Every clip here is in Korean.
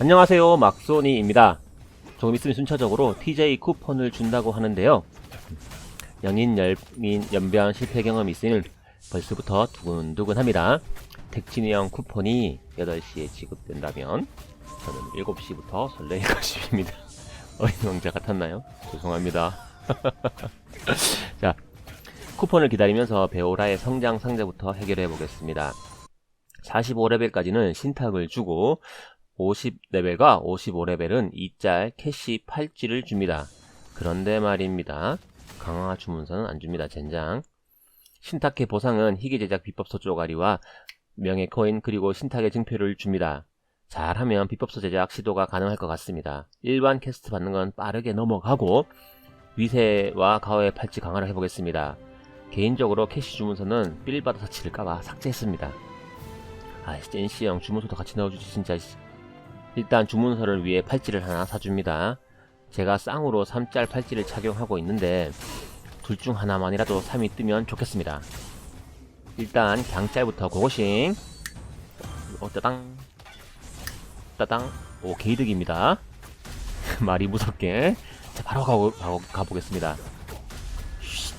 안녕하세요 막소니입니다. 조금 있으면 순차적으로 TJ 쿠폰을 준다고 하는데요. 연인 열민 연변 실패 경험이 있으니 벌써부터 두근두근합니다. 택진이형 쿠폰이 8시에 지급된다면 저는 7시부터 설레일 것입니다. 어린 왕자 같았나요? 죄송합니다. 자 쿠폰을 기다리면서 베오라의 성장 상자부터 해결해 보겠습니다. 45레벨까지는 신탁을 주고 50레벨과 55레벨은 2짤 캐시 8지를 줍니다. 그런데 말입니다. 강화 주문서는 안 줍니다. 젠장. 신탁의 보상은 희귀 제작 비법서 쪼가리와 명예 코인 그리고 신탁의 증표를 줍니다. 잘하면 비법서 제작 시도가 가능할 것 같습니다. 일반 캐스트 받는 건 빠르게 넘어가고 위세와 가오의 팔찌 강화를 해보겠습니다. 개인적으로 캐시 주문서는 삘 받아서 칠까봐 삭제했습니다. 아, NC형 주문서도 같이 넣어주지 진짜. 씨. 일단 주문서를 위해 팔찌를 하나 사줍니다. 제가 쌍으로 3짤 팔찌를 착용하고 있는데 둘 중 하나만이라도 3이 뜨면 좋겠습니다. 일단 강짤부터 고고싱 어, 따당 따당 오 게이득입니다. 말이 무섭게 자 바로 가고, 가고 가보겠습니다. 쉿.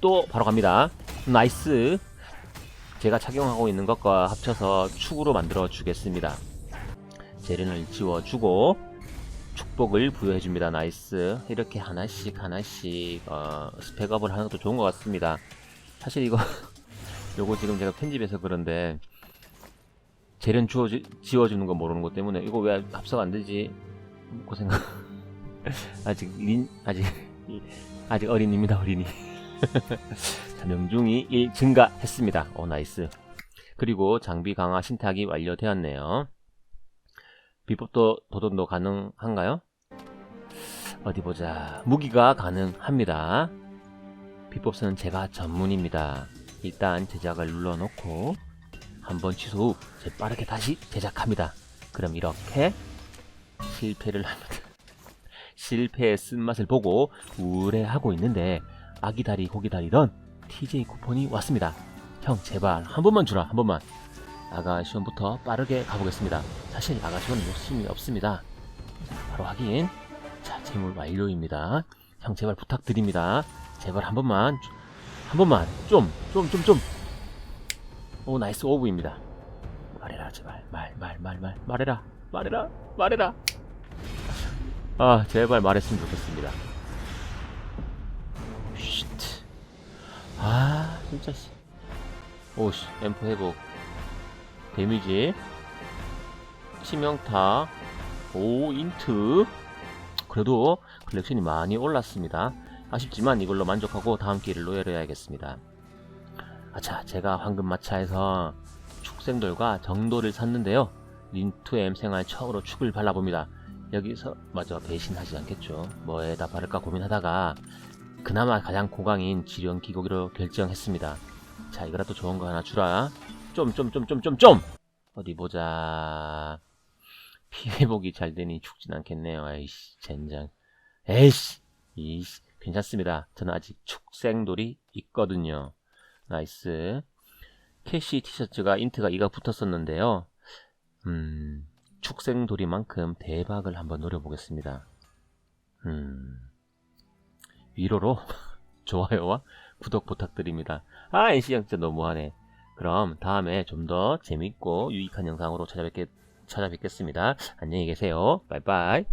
또 바로 갑니다. 나이스 제가 착용하고 있는 것과 합쳐서 축으로 만들어 주겠습니다. 재련을 지워주고 축복을 부여해줍니다. 나이스. 이렇게 하나씩 하나씩 어, 스펙업을 하는 것도 좋은 것 같습니다. 사실 이거 요거 지금 제가 편집해서 그런데 재련 주워 지워주는 거 모르는 것 때문에 이거 왜 합성 안 되지? 고생. 아직 린 아직 아직 어린입니다 어린이. 자, 명중이 1 증가했습니다. 오 나이스. 그리고 장비 강화 신탁이 완료되었네요. 비법도 도전도 가능한가요? 어디 보자. 무기가 가능합니다. 비법서는 제가 전문입니다. 일단 제작을 눌러놓고 한번 취소 후 빠르게 다시 제작합니다. 그럼 이렇게 실패를 합니다. 실패의 쓴맛을 보고 우울해하고 있는데 아기다리 고기다리던 TJ 쿠폰이 왔습니다. 형 제발 한 번만 주라 한 번만. 아가 시험부터 빠르게 가보겠습니다. 사실 아가 시험은 욕심이 없습니다. 바로 확인. 자, 재물 완료입니다. 형 제발 부탁드립니다. 제발 한 번만, 한 번만, 좀, 좀, 좀, 좀. 오, 나이스 오브입니다. 말해라, 제발. 말, 말, 말, 말, 말해라. 말해라, 말해라. 아, 제발 말했으면 좋겠습니다. 쉿. 아, 진짜, 씨. 오씨, 앰프 회복. 데미지. 치명타. 5 인트. 그래도 컬렉션이 많이 올랐습니다. 아쉽지만 이걸로 만족하고 다음 기회를 노려야겠습니다. 아차 제가 황금마차에서 축생돌과 정도를 샀는데요. 린투엠 생활 처음으로 축을 발라봅니다. 여기서 맞아 배신하지 않겠죠. 뭐에다 바를까 고민하다가 그나마 가장 고강인 지령 기고기로 결정했습니다. 자 이거라도 좋은 거 하나 주라 좀, 좀, 좀, 좀, 좀, 좀! 어디 보자. 피 회복이 잘 되니 죽진 않겠네요. 아이씨, 젠장. 에이씨! 이씨, 괜찮습니다. 저는 아직 축생돌이 있거든요. 나이스. 캐시 티셔츠가 인트가 이가 붙었었는데요. 음, 축생돌이만큼 대박을 한번 노려보겠습니다. 음, 위로로 좋아요와 구독 부탁드립니다. 아, NC형 진짜 너무하네. 그럼 다음에 좀 더 재밌고 유익한 영상으로 찾아뵙겠, 찾아뵙겠습니다. 안녕히 계세요. 바이바이.